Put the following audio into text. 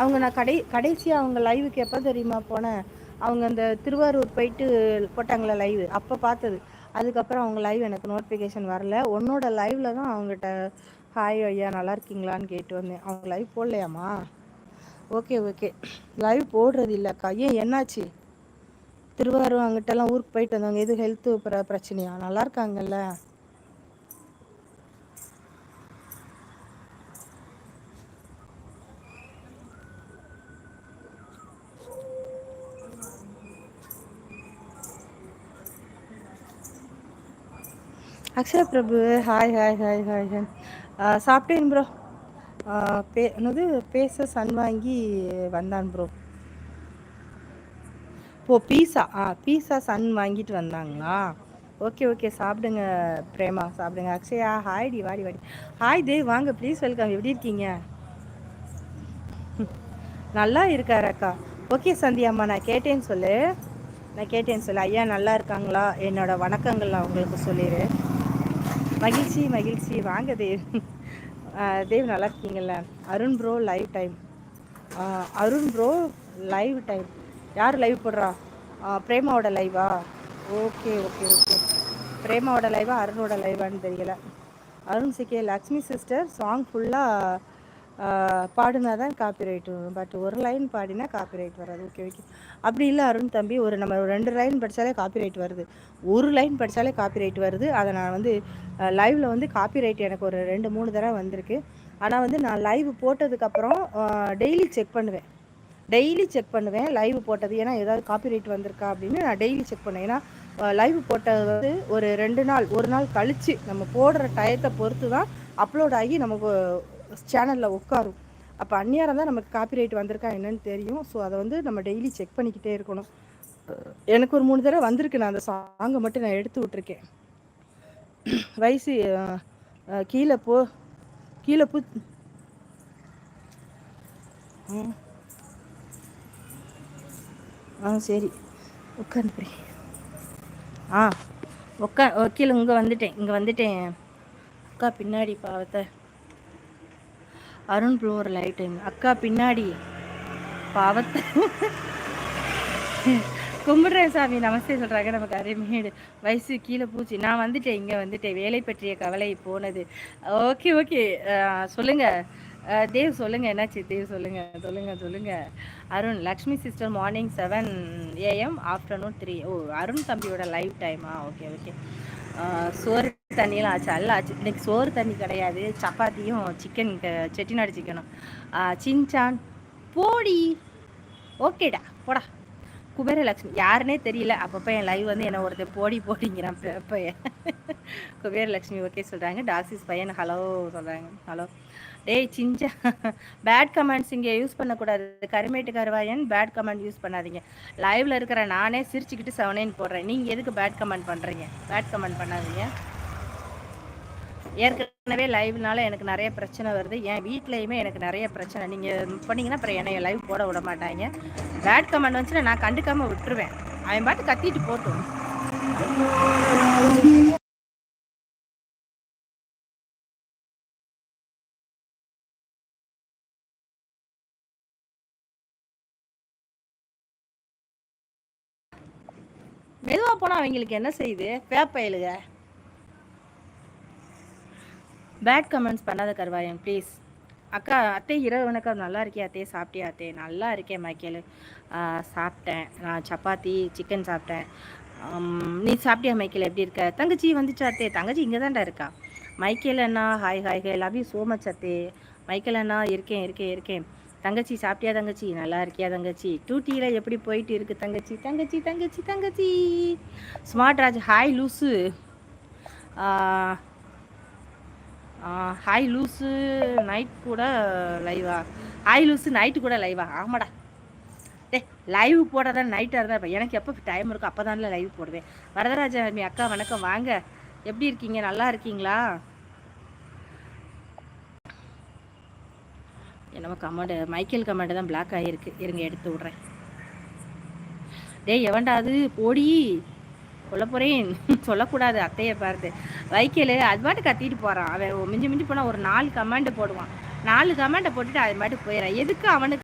அவங்க நான் கடை கடைசியாக அவங்க லைவுக்கு எப்போ தெரியுமா போனேன்? அவங்க அந்த திருவாரூர் போயிட்டு போட்டாங்களே லைவ் அப்போ பார்த்தது. அதுக்கப்புறம் அவங்க லைவ் எனக்கு நோட்டிஃபிகேஷன் வரல. உன்னோட லைவில் தான் அவங்ககிட்ட ஹாய் ஐயா நல்லா இருக்கீங்களான்னு கேட்டு வந்தேன். அவங்க லைவ் போடலையாம்மா? ஓகே ஓகே லைவ் போடுறது இல்லைக்கா. ஏன் என்னாச்சு? திருவாரூர் அங்கிட்டலாம் ஊருக்கு போயிட்டு வந்தவங்க எது ஹெல்த்து பிரச்சனையா? நல்லா இருக்காங்கல்ல? Akshaya Prabhu hi hi hi hi hi சாப்பிட்டேன் ப்ரோ பே என்னது பேச சன் வாங்கி வந்தான் ப்ரோ ஓ பீஸா? ஆ பீஸா சன் வாங்கிட்டு வந்தாங்களா? ஓகே ஓகே சாப்பிடுங்க பிரேமா சாப்பிடுங்க. அக்ஷயா ஹாய் டி வாடி வாடி. ஹாய் தேவ் வாங்க ப்ளீஸ் வெல்கம் எப்படி இருக்கீங்க? நல்லா இருக்கார் அக்கா. ஓகே சந்தியாம்மா நான் கேட்டேன்னு சொல்லு. நான் கேட்டேன்னு சொல்லு. ஐயா நல்லா இருக்காங்களா? என்னோட வணக்கங்கள் நான் உங்களுக்கு சொல்லிடு. மகிழ்ச்சி மகிழ்ச்சி. வாங்க தேவ். தேவ் நல்லா இருக்கீங்கல்ல Arun bro live time Arun bro live time யார் லைவ் போடுறா? பிரேமாவோட லைவா ஓகே ஓகே ஓகே. பிரேமாவோட லைவா அருணோட லைவான்னு தெரியல. அருண் சிக்கே லக்ஷ்மி சிஸ்டர் சாங் ஃபுல்லாக பாடினா தான் காப்பி ரைட் வரும். பட் ஒரு லைன் பாடினா காப்பி ரைட் வராது. ஓகே ஓகே அப்படி இல்லை அருண் தம்பி ஒரு நம்ம ரெண்டு லைன் படித்தாலே காப்பி ரைட் வருது. ஒரு லைன் படித்தாலே காப்பி ரைட் வருது. அதை நான் வந்து லைவில் வந்து காப்பி ரைட் எனக்கு ஒரு ரெண்டு மூணு தடவை வந்திருக்கு. ஆனால் வந்து நான் லைவ் போட்டதுக்கப்புறம் டெய்லி செக் பண்ணுவேன். டெய்லி செக் பண்ணுவேன் லைவ் போட்டது. ஏன்னா ஏதாவது காப்பி ரைட் வந்திருக்கா அப்படின்னு நான் டெய்லி செக் பண்ணுவேன். ஏன்னா லைவ் போட்டது வந்து ஒரு ரெண்டு நாள் ஒரு நாள் கழித்து நம்ம போடுற டயத்தை பொறுத்து தான் அப்லோட் ஆகி நமக்கு சேனலில் உட்காரும். அப்போ அந்நியாரம் தான் நமக்கு காப்பி ரைட் வந்திருக்கா என்னன்னு தெரியும். ஸோ அதை வந்து நம்ம டெய்லி செக் பண்ணிக்கிட்டே இருக்கணும். எனக்கு ஒரு மூணு தடவை வந்திருக்கு. நான் அந்த சாங்கை மட்டும் நான் எடுத்து விட்ருக்கேன் வயசு கீழே போ கீழே பு. ஆ சரி. உட்காந்து ஆ உட்கா கீழே இங்கே வந்துட்டேன். இங்கே வந்துட்டேன். அக்கா பின்னாடி பாவத்தை. அருண் ப்ளோர் லைட் அக்கா பின்னாடி. பாவத்தை. கும்பிடுறேன் சாமி. நமஸ்தே சொல்கிறாங்க நமக்கு அருமையேடு வயசு கீழே பூச்சி. நான் வந்துட்டேன். இங்கே வந்துட்டேன். வேலை பற்றிய கவலை போனது. Okay okay. சொல்லுங்கள் தேவ் சொல்லுங்கள் என்னாச்சு? தேவ் சொல்லுங்கள் சொல்லுங்கள் சொல்லுங்கள் Arun Lakshmi sister morning seven AM afternoon three ஓ அருண் தம்பியோட லைவ் டைமா ஓகே ஓகே. சோறு தண்ணியெல்லாம் ஆச்சு. அல்ல ஆச்சு. இன்னைக்கு சோறு தண்ணி கிடையாது. சப்பாத்தியும் சிக்கன் செட்டிநாடு சிக்கனும் சின்சான். போடி. ஓகேடா. போடா. குபேரலட்சுமி யாருன்னே தெரியல. அப்பப்போ என் லைவ் வந்து என்ன ஒருத்தர் போடி போடிங்கிறான். பையன் குபேரலட்சுமி ஓகே சொல்கிறாங்க டாக்ஸிஸ் பையன் ஹலோ சொல்கிறாங்க ஹலோ டேய் சிஞ்சா பேட் கமெண்ட்ஸ் இங்கே யூஸ் பண்ணக்கூடாது. கருமேட்டு கருவாயன் பேட் கமெண்ட் யூஸ் பண்ணாதீங்க. லைவில் இருக்கிற நானே சிரிச்சுக்கிட்டு செவனேன்னு போடுறேன். நீங்கள் எதுக்கு பேட் கமெண்ட் பண்ணுறீங்க பேட் கமெண்ட் பண்ணாதீங்க. ஏற்கனவே லைவ்னால எனக்கு நிறைய பிரச்சனை வருது. என் வீட்லேயுமே எனக்கு நிறைய பிரச்சனை. நீங்கள் பண்ணிங்கன்னா அப்புறம் என்னை லைவ் போட விட மாட்டாங்க. பேட் கமெண்ட் வந்துச்சுன்னா நான் கண்டுக்காமல் விட்டுருவேன். அவன் பாட்டு கத்திட்டு போட்டும். மெதுவாக போனால் அவங்களுக்கு என்ன செய்யுது பேப்பையிலுங்க பேட் கமெண்ட்ஸ் பண்ணாத கருவாயன் ப்ளீஸ் அக்கா அத்தை இரவு வணக்கம். நல்லா இருக்கியா அத்தையே சாப்பிட்டியா அத்தே? நல்லா இருக்கேன் மைக்கேல். சாப்பிட்டேன். நான் சப்பாத்தி சிக்கன் சாப்பிட்டேன். நீ சாப்பிட்டியா மைக்கேல்? எப்படி இருக்க? தங்கச்சி வந்துச்சா அத்தே? தங்கச்சி இங்கே தான்டா இருக்கா. Michael Anna hi hi hi love you so much Aththe. Michael அண்ணா இருக்கேன் இருக்கேன் இருக்கேன். தங்கச்சி சாப்பிட்டியா தங்கச்சி? நல்லா இருக்கியா தங்கச்சி? டூட்டியில் எப்படி போயிட்டு இருக்கு தங்கச்சி? தங்கச்சி தங்கச்சி தங்கச்சி. ஸ்மார்ட் ராஜ் ஹாய் லூஸு ஹாய் லூஸு நைட் கூட லைவா ஹாய் லூஸு நைட்டு கூட லைவா ஆமாடா. டே லைவ் போடுறதா நைட்டாக இருந்தால் இப்போ எனக்கு எப்போ டைம் இருக்கும் அப்போ தானே லைவ் போடுவேன். வரதராஜா மீ அக்கா வணக்கம். வாங்க. எப்படி இருக்கீங்க? நல்லா இருக்கீங்களா? என்னமோ கமெண்ட் மைக்கேல் கமெண்ட் தான் பிளாக் ஆகிருக்கு இருங்க எடுத்து விட்றேன். டேய் எவன்டா அது? போடி. சொல்ல போகிறேன் சொல்லக்கூடாது அத்தையை பார்த்து. வைக்கல் அது பாட்டு கத்திட்டு போகிறான் அவன் மிஞ்சி மிஞ்சி போனால் ஒரு நாலு கமெண்ட் போடுவான். நாலு கமாண்டை போட்டுட்டு அது பாட்டுக்கு போயிடறான். எதுக்கு அவனுக்கு